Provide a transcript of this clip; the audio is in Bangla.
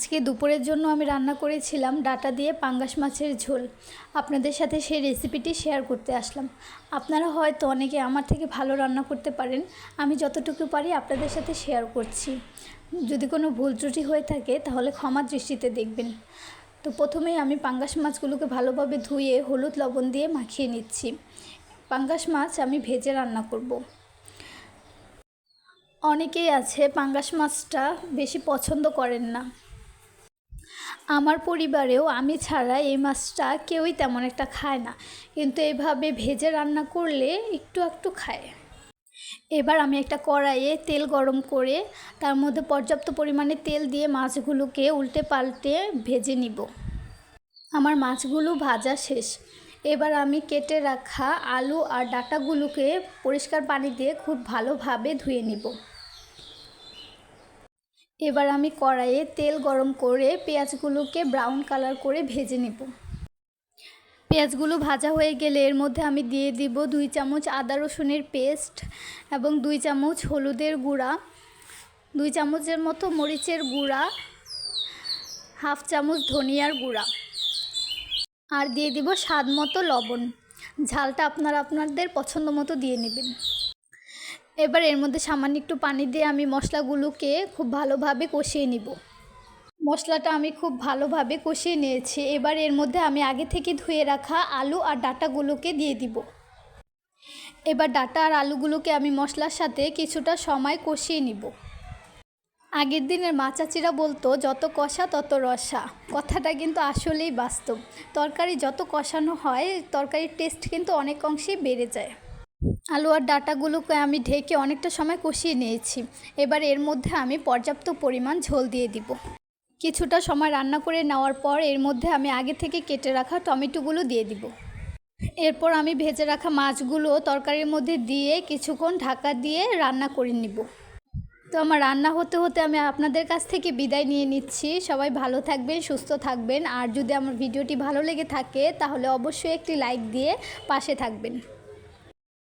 আজকে দুপুরের জন্য আমি রান্না করেছিলাম ডাটা দিয়ে পাঙ্গাস মাছের ঝোল। আপনাদের সাথে সেই রেসিপিটি শেয়ার করতে আসলাম। আপনারা হয়তো অনেকে আমার থেকে ভালো রান্না করতে পারেন। আমি যতটুকু পারি আপনাদের সাথে শেয়ার করছি। যদি কোনো ভুল ত্রুটি হয়ে থাকে তাহলে ক্ষমা দৃষ্টিতে দেখবেন। তো প্রথমেই আমি পাঙ্গাস মাছগুলোকে ভালোভাবে ধুয়ে হলুদ লবণ দিয়ে মাখিয়ে নিচ্ছি। পাঙ্গাস মাছ আমি ভেজে রান্না করব। অনেকেই আছে পাঙ্গাস মাছটা বেশি পছন্দ করেন না। আমার পরিবারেও আমি ছাড়া এই মাছটা কেউই তেমন একটা খায় না। কিন্তু এভাবে ভেজে রান্না করলে একটু একটু খায়। এবার আমি একটা কড়াইয়ে তেল গরম করে তার মধ্যে পর্যাপ্ত পরিমাণে তেল দিয়ে মাছগুলোকে উল্টে পাল্টে ভেজে নিব। আমার মাছগুলো ভাজা শেষ। এবার আমি কেটে রাখা আলু আর ডাটাগুলোকে পরিষ্কার পানি দিয়ে খুব ভালোভাবে ধুয়ে নিব। এবার আমি কড়াইয়ে তেল গরম করে পেঁয়াজগুলোকে ব্রাউন কালার করে ভেজে নেব। পেঁয়াজগুলো ভাজা হয়ে গেলে এর মধ্যে আমি দিয়ে দিব দুই চামচ আদা রসুনের পেস্ট এবং দুই চামচ হলুদের গুঁড়া, দুই চামচের মতো মরিচের গুঁড়া, হাফ চামচ ধনিয়ার গুঁড়া আর দিয়ে দিব স্বাদ মতো লবণ। ঝালটা আপনারা আপনাদের পছন্দ মতো দিয়ে নেবেন। এবার এর মধ্যে সামান্য একটু পানি দিয়ে আমি মশলাগুলোকে খুব ভালোভাবে কষিয়ে নিব। মশলাটা আমি খুব ভালোভাবে কষিয়ে নিয়েছি। এবার এর মধ্যে আমি আগে থেকে ধুয়ে রাখা আলু আর ডাটাগুলোকে দিয়ে দিব। এবার ডাটা আর আলুগুলোকে আমি মশলার সাথে কিছুটা সময় কষিয়ে নিব। আগের দিনের মাচাচিরা বলতো, যত কষা তত রসা। কথাটা কিন্তু আসলেই বাস্তব। তরকারি যত কষানো হয়, তরকারির টেস্ট কিন্তু অনেক অংশেই বেড়ে যায়। আলু আর ডাটাগুলোকে আমি ঢেকে অনেকটা সময় কষিয়ে নিয়েছি। এবার এর মধ্যে আমি পর্যাপ্ত পরিমাণ ঝোল দিয়ে দিব। কিছুটা সময় রান্না করে নেওয়ার পর এর মধ্যে আমি আগে থেকে কেটে রাখা টমেটোগুলো দিয়ে দিব। এরপর আমি ভেজে রাখা মাছগুলো তরকারির মধ্যে দিয়ে কিছুক্ষণ ঢাকা দিয়ে রান্না করে নিব। তো আমার রান্না হতে হতে আমি আপনাদের কাছ থেকে বিদায় নিয়ে নিচ্ছি। সবাই ভালো থাকবেন, সুস্থ থাকবেন। আর যদি আমার ভিডিওটি ভালো লেগে থাকে, তাহলে অবশ্যই একটি লাইক দিয়ে পাশে থাকবেন।